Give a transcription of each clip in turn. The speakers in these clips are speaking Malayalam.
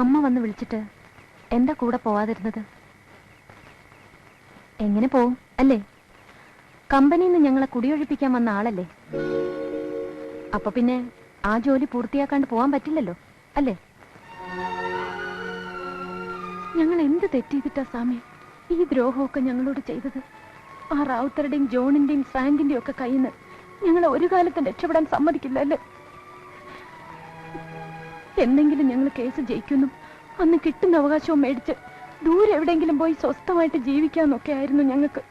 അമ്മ വന്ന് വിളിച്ചിട്ട് എന്താ കൂടെ പോവാതിരുന്നത്? എങ്ങനെ പോവും? അല്ലേ? കമ്പനിയിൽ നിന്ന് ഞങ്ങളെ കുടിയൊഴിപ്പിക്കാൻ വന്ന ആളല്ലേ? അപ്പൊ പിന്നെ ആ ജോലി പൂർത്തിയാക്കാണ്ട് പോവാൻ പറ്റില്ലല്ലോ അല്ലേ? ഞങ്ങൾ എന്ത് തെറ്റെയ്തിട്ടാ സ്വാമി ഈ ദ്രോഹമൊക്കെ ഞങ്ങളോട് ചെയ്തത്? ആ റാവുത്തരുടെയും ജോണിന്റെയും ഫ്രാങ്കിന്റെയും ഒക്കെ കയ്യിൽ നിന്ന് ഞങ്ങളെ ഒരു കാലത്തും രക്ഷപ്പെടാൻ സമ്മതിക്കില്ല അല്ലേ എന്തെങ്കിലും ഞങ്ങൾ കേസ് ജയിക്കുന്നു. അന്ന് കിട്ടുന്ന അവകാശവും മേടിച്ച് ദൂരെ എവിടെയെങ്കിലും പോയി സ്വസ്ഥമായിട്ട് ജീവിക്കാന്നൊക്കെ ആയിരുന്നു ഞങ്ങൾക്ക്.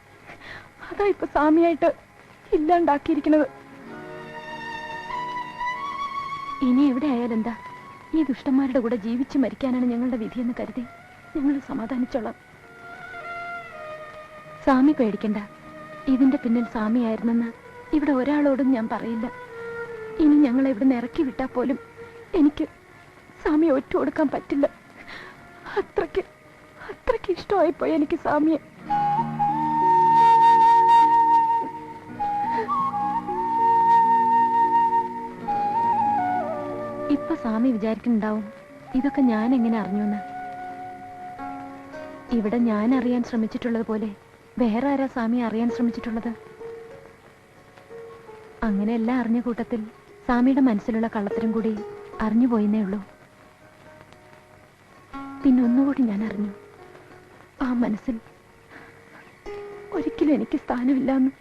അതാ ഇപ്പൊ സ്വാമിയായിട്ട് ഇല്ലാണ്ടാക്കിയിരിക്കുന്നത്. ഇനി എവിടെ ആയാലും എന്താ ഈ ദുഷ്ടന്മാരുടെ കൂടെ ജീവിച്ച് മരിക്കാനാണ് ഞങ്ങളുടെ വിധിയെന്ന് കരുതി ഞങ്ങൾ സമാധാനിച്ചോളാം. സ്വാമി പേടിക്കണ്ട. ഇതിന്റെ പിന്നിൽ സ്വാമിയായിരുന്നെന്ന് ഇവിടെ ഒരാളോടും ഞാൻ പറയില്ല. ഇനി ഞങ്ങളെ ഇവിടുന്ന് ഇറക്കി വിട്ടാൽ പോലും എനിക്ക് സാമിയെ ഒറ്റ കൊടുക്കാൻ പറ്റില്ല. അത്രയ്ക്ക് അത്രയ്ക്ക് ഇഷ്ടമായിപ്പോയി എനിക്ക് സാമിയെ ഇപ്പൊ സ്വാമി വിചാരിക്കുന്നുണ്ടാവും ഇതൊക്കെ ഞാൻ എങ്ങനെ അറിഞ്ഞു എന്ന് ഇവിടെ ഞാൻ അറിയാൻ ശ്രമിച്ചിട്ടുള്ളത് പോലെ വേറെ ആരാ സ്വാമി അറിയാൻ ശ്രമിച്ചിട്ടുള്ളത്? അങ്ങനെ എല്ലാം അറിഞ്ഞ കൂട്ടത്തിൽ സ്വാമിയുടെ മനസ്സിലുള്ള കള്ളത്തരം കൂടി അറിഞ്ഞുപോയിന്നേ ഉള്ളൂ. പിന്നെ ഒന്നുകൂടി ഞാൻ അറിഞ്ഞു. ആ മനസ്സിൽ ഒരിക്കലും എനിക്ക് സ്ഥാനമില്ലാന്ന്.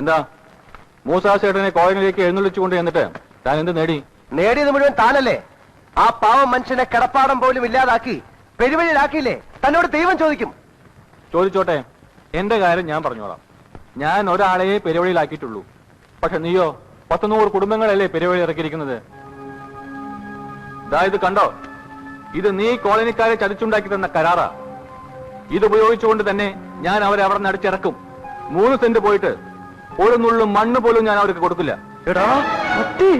എന്താ? മൂസാ ചേട്ടനെ കോളനിയിലേക്ക് എഴുന്നള്ളിച്ചുകൊണ്ട് എന്നിട്ട് താൻ എന്ത് നേടി? നേടിയത് മുഴുവൻ താനല്ലേ? ആ പാവം മനുഷ്യനെ കിടപ്പാടം പോലും ഇല്ലാതാക്കി പെരുവഴിയിലാക്കിയില്ലേ? തന്നോട് ദൈവം ചോദിക്കും. ചോദിച്ചോട്ടെ എന്റെ കാര്യം ഞാൻ പറഞ്ഞോളാം. ഞാൻ ഒരാളെയെ പെരുവഴിയിലാക്കിയിട്ടുള്ളൂ. പക്ഷെ നീയോ പത്തുനൂറ് കുടുംബങ്ങളല്ലേ പെരുവഴി ഇറക്കിയിരിക്കുന്നത്? ഇതായത് ഇത് കണ്ടോ? ഇത് നീ കോളനിക്കാരെ ചതിച്ചുണ്ടാക്കി തന്ന കരാറാ. ഇത് ഉപയോഗിച്ചുകൊണ്ട് തന്നെ ഞാൻ അവരെ അവിടെ നിന്ന് അടിച്ചിറക്കും. മൂന്ന് സെന്റ് പോയിട്ട് ഒരു നുള്ളു മണ്ണ് പോലും ഞാൻ അവർക്ക് കൊടുക്കില്ല. എടാ കുട്ടി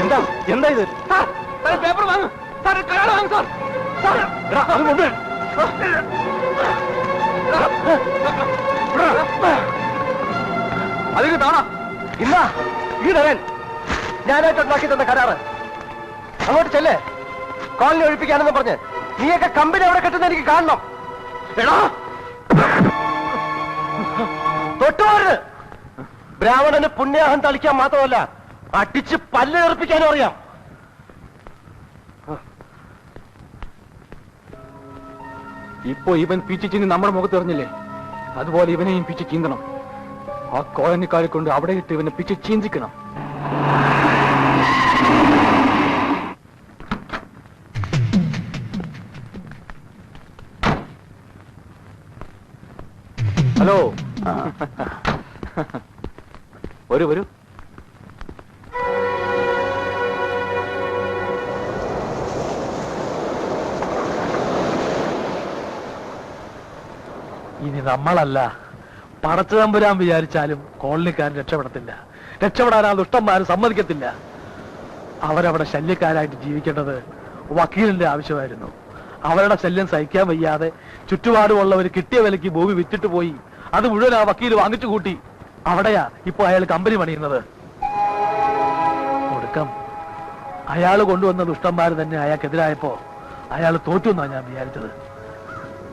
എന്താ എന്താ ഇത്? പേപ്പർ വാങ്ങും. സാർ കരാർ വാങ്ങും സാർ. എടാ, അത് കൊണ്ട് അതിന് താണ ഇല്ല ഈ തരാൻ ഞാനായിട്ട് ഉണ്ടാക്കി തന്ന കരാറ്. അങ്ങോട്ട് ചെല്ലേ? കോളനി ഒഴിപ്പിക്കാനെന്ന് പറഞ്ഞ് നീയൊക്കെ കമ്പനി അവിടെ കെട്ടുന്ന എനിക്ക് കാണണം. എടാ! തൊട്ടുപോരുത് ബ്രാഹ്മണന് പുണ്യാഹം തളിക്കാൻ മാത്രമല്ല അടിച്ച് പല്ല് ഏർപ്പിക്കാനും അറിയാം. ഇപ്പൊ ഇവൻ പിച്ചു ചീന്തി നമ്മുടെ മുഖത്ത് എറിഞ്ഞില്ലേ? അതുപോലെ ഇവനെയും പിച്ചു ചീന്തണം. ആ കോളനിക്കാരെ കൊണ്ട് അവിടെ ഇട്ട് ഇവനെ പിച്ചു ചീന്തിക്കണം. ഹലോ. വരൂ വരൂ. ഇനി നമ്മളല്ല. പടച്ചു തമ്പുരാൻ വിചാരിച്ചാലും കോളനിക്കാരൻ രക്ഷപ്പെടത്തില്ല. രക്ഷപ്പെടാൻ ആ ദുഷ്ടന്മാരും സമ്മതിക്കത്തില്ല. അവരവിടെ ശല്യക്കാരായിട്ട് ജീവിക്കേണ്ടത് വക്കീലിന്റെ ആവശ്യമായിരുന്നു. അവരുടെ ശല്യം സഹിക്കാൻ വയ്യാതെ ചുറ്റുപാടുമുള്ളവർ കിട്ടിയ വിലയ്ക്ക് ഭൂമി വിറ്റിട്ട് പോയി അത് മുഴുവൻ ആ വക്കീൽ വാങ്ങിച്ചു കൂട്ടി. അവിടെയാ ഇപ്പൊ അയാൾ കമ്പനി പണിയുന്നത്. ഒടുക്കം അയാൾ കൊണ്ടുവന്ന ദുഷ്ടന്മാർ തന്നെ അയാൾക്കെതിരായപ്പോ അയാൾ തോറ്റു എന്നാ ഞാൻ വിചാരിച്ചത്.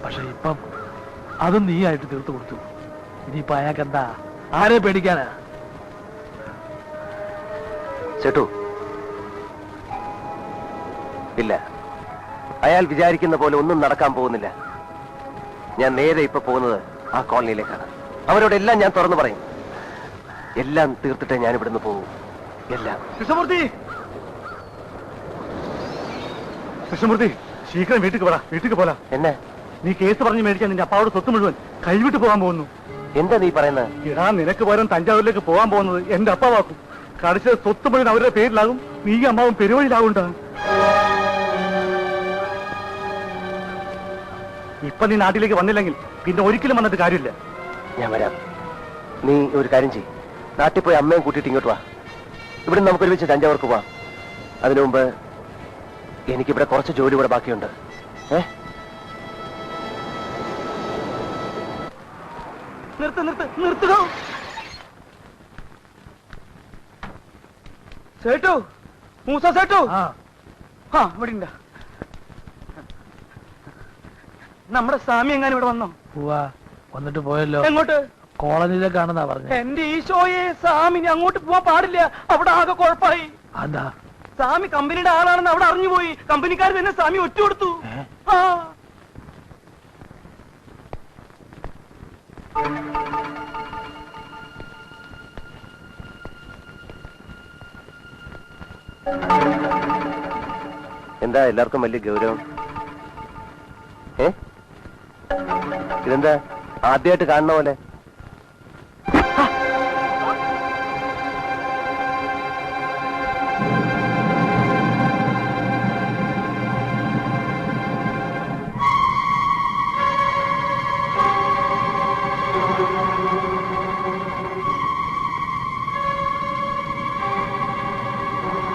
പക്ഷെ ഇപ്പം അതും നീയായിട്ട് തീർത്തു കൊടുത്തു. ഇനിയിപ്പോ അയാൾക്ക് എന്താ ആരെ പേടിക്കാനാ? ചേട്ടു. ഇല്ല. അയാൾ വിചാരിക്കുന്ന പോലെ ഒന്നും നടക്കാൻ പോകുന്നില്ല. ഞാൻ നേരെ ഇപ്പൊ പോകുന്നത് ആ കോളനിയിലേക്കാണ് അവരോടെല്ലാം ഞാൻ തുറന്നു പറയും. എല്ലാം തീർത്തിട്ടേ ഞാൻ ഇവിടുന്ന് പോകും എല്ലാം. കൃഷ്ണമൂർത്തി! കൃഷ്ണമൂർത്തി ശീഘ്രം വീട്ടിൽ പോടാ വീട്ടിൽ പോലാ. എന്നെ? നീ കേസ് പറഞ്ഞ് മേടിക്കാൻ നിന്റെ അപ്പാവോട് സ്വത്ത് മുഴുവൻ കൈവിട്ട് പോകാൻ പോകുന്നു. എന്താ നീ പറയുന്നത്? ഇടാ നിനക്ക് പകരം തഞ്ചാവൂരിലേക്ക് പോകാൻ പോകുന്നത് എന്റെ അപ്പാവാക്കും. കടിച്ചത് സ്വത്ത് മുഴുവൻ അവരുടെ പേരിലാകും. നീ അമ്മാവും പെരുവഴിയിലാകുണ്ട ഇപ്പൊ നീ നാട്ടിലേക്ക് വന്നില്ലെങ്കിൽ പിന്നെ ഒരിക്കലും വന്നത് കാര്യമില്ല. ഞാൻ വരാം. നീ ഒരു കാര്യം ചെയ് നാട്ടിൽ പോയി അമ്മയും കൂട്ടിയിട്ട് ഇങ്ങോട്ട് വാ. ഇവിടെ നമുക്ക് ഒരുമിച്ച് തഞ്ചാവൂർക്ക് പോവാം. അതിനു മുമ്പ് എനിക്കിവിടെ കുറച്ച് ജോലി ഇവിടെ ബാക്കിയുണ്ട്. ഏ? നിർത്ത് നിർത്ത് നിർത്തുക. സേട്ടു മൂസ സേട്ടു. ആ. ആ ഇവിടെ ഉണ്ട് നമ്മുടെ സ്വാമി എങ്ങാനും ഇവിടെ വന്നോ? പോവാ വന്നിട്ട് പോയല്ലോ. എങ്ങോട്ട്? കോളനിയിലേക്കാണെന്നാ പറഞ്ഞു. എന്റെ ഈശോയെ സ്വാമിനി അങ്ങോട്ട് പോവാൻ പാടില്ല. അവിടെ ആകെ കുഴപ്പമായി അതാ. സ്വാമി കമ്പനിയുടെ ആളാണെന്ന് അവിടെ അറിഞ്ഞുപോയി. കമ്പനിക്കാർ തന്നെ സ്വാമി ഒറ്റ കൊടുത്തു? ആ. എന്താ എല്ലാവർക്കും വലിയ ഗൗരവം? ഇതെന്താ? ആദ്യമായിട്ട് കാണുന്ന പോലെ.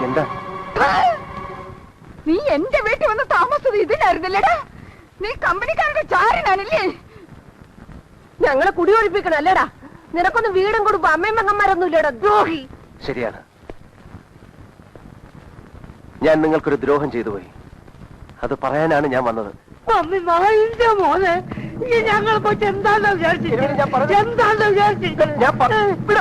എന്താ? നീ എന്റെ വീട്ടിൽ വന്ന് താമസത് ഇതിനായിരുന്നല്ലേടാ? നീ കമ്പനിക്കാരുടെ ചാരനാണല്ലേ? ഞങ്ങളെ കുടിയൊഴിപ്പിക്കണല്ലേടാ നിനക്കൊന്നും വീടും കൊടുക്കും അമ്മയും പെങ്ങന്മാരൊന്നും ഇല്ലടാ ദ്രോഹി! ശരിയാണ്. ഞാൻ നിങ്ങൾക്കൊരു ദ്രോഹം ചെയ്തു പോയി. അത് പറയാനാണ് ഞാൻ വന്നത്. മമ്മി നായിന്റെ മോനെ ഈ ഞങ്ങളെ വിചാരിച്ചു? ഞാൻ വിട.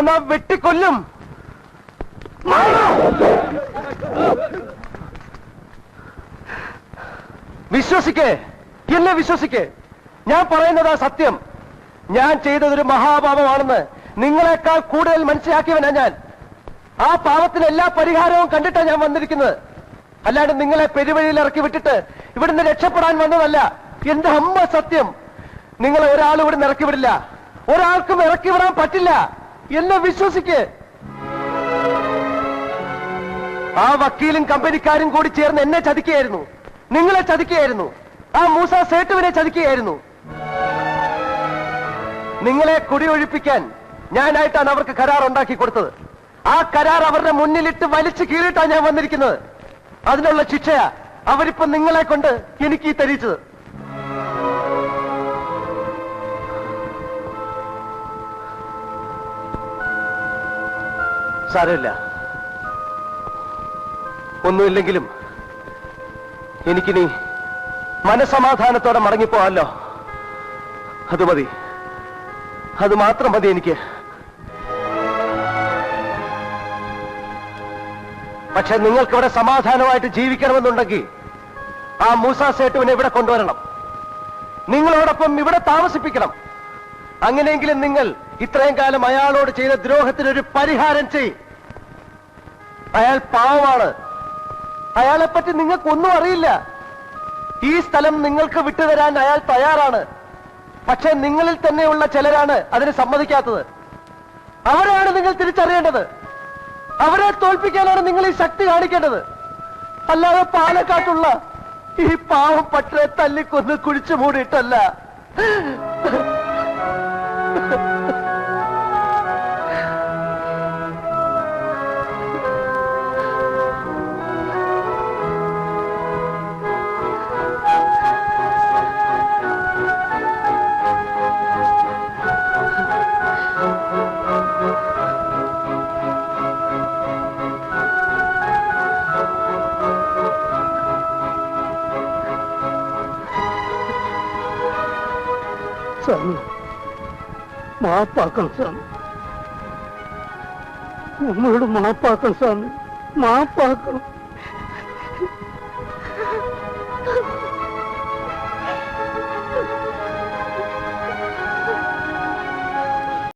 വന്നാ വെട്ടിക്കൊല്ലും. വിശ്വസിക്കേ എന്നെ വിശ്വസിക്കേ. ഞാൻ പറയുന്നതാ സത്യം. ഞാൻ ചെയ്തതൊരു മഹാപാപമാണെന്ന് നിങ്ങളെക്കാൾ കൂടുതൽ മനസ്സിലാക്കിയവനാ ഞാൻ. ആ പാവത്തിന് എല്ലാ പരിഹാരവും കണ്ടിട്ടാണ് ഞാൻ വന്നിരിക്കുന്നത്. അല്ലാണ്ട് നിങ്ങളെ പെരുവഴിയിൽ ഇറക്കി വിട്ടിട്ട് ഇവിടുന്ന് രക്ഷപ്പെടാൻ വന്നതല്ല. എന്റെ അമ്മ സത്യം. നിങ്ങൾ ഒരാളും ഇവിടുന്ന് ഇറക്കി വിടില്ല. ഒരാൾക്കും ഇറക്കി വിടാൻ പറ്റില്ല. എന്നെ വിശ്വസിക്ക്. ആ വക്കീലും കമ്പനിക്കാരും കൂടി ചേർന്ന് എന്നെ ചതിക്കുകയായിരുന്നു. നിങ്ങളെ ചതിക്കുകയായിരുന്നു. ആ മൂസ സേട്ടുവിനെ ചതിക്കുകയായിരുന്നു. നിങ്ങളെ കുടിയൊഴിപ്പിക്കാൻ ഞാനായിട്ടാണ് അവർക്ക് കരാർ ഉണ്ടാക്കി കൊടുത്തത്. ആ കരാർ അവരുടെ മുന്നിലിട്ട് വലിച്ചു കീറിയിട്ടാണ് ഞാൻ വന്നിരിക്കുന്നത്. അതിനുള്ള ശിക്ഷയാ അവരിപ്പോ നിങ്ങളെ കൊണ്ട് എനിക്ക് ഈ സാരമില്ല. ഒന്നുമില്ലെങ്കിലും എനിക്കിനി മനസമാധാനത്തോടെ മടങ്ങിപ്പോവാല്ലോ അത് മതി. അത് മാത്രം മതി എനിക്ക്. പക്ഷെ നിങ്ങൾക്കിവിടെ സമാധാനമായിട്ട് ജീവിക്കണമെന്നുണ്ടെങ്കിൽ ആ മൂസാ സേട്ടുവിനെ ഇവിടെ കൊണ്ടുവരണം. നിങ്ങളോടൊപ്പം ഇവിടെ താമസിപ്പിക്കണം. അങ്ങനെയെങ്കിലും നിങ്ങൾ ഇത്രയും കാലം അയാളോട് ചെയ്ത ദ്രോഹത്തിന് ഒരു പരിഹാരം ചെയ്. അയാൾ പാവമാണ്. അയാളെപ്പറ്റി നിങ്ങൾക്കൊന്നും അറിയില്ല. ഈ സ്ഥലം നിങ്ങൾക്ക് വിട്ടുതരാൻ അയാൾ തയ്യാറാണ്. പക്ഷെ നിങ്ങളിൽ തന്നെയുള്ള ചിലരാണ് അതിന് സമ്മതിക്കാത്തത്. അവരെയാണ് നിങ്ങൾ തിരിച്ചറിയേണ്ടത്? അവരെ തോൽപ്പിക്കാനാണ് നിങ്ങൾ ഈ ശക്തി കാണിക്കേണ്ടത്. അല്ലാതെ പാലക്കാട്ടുള്ള ഈ പാവം പട്ടരെ തല്ലിക്കൊന്ന് കുഴിച്ചു മൂടിയിട്ടല്ല. സ്വാമി മാപ്പാക്കണം സ്വാമി നമ്മളോട് മാപ്പാക്കണം സ്വാമി മാപ്പാക്കണം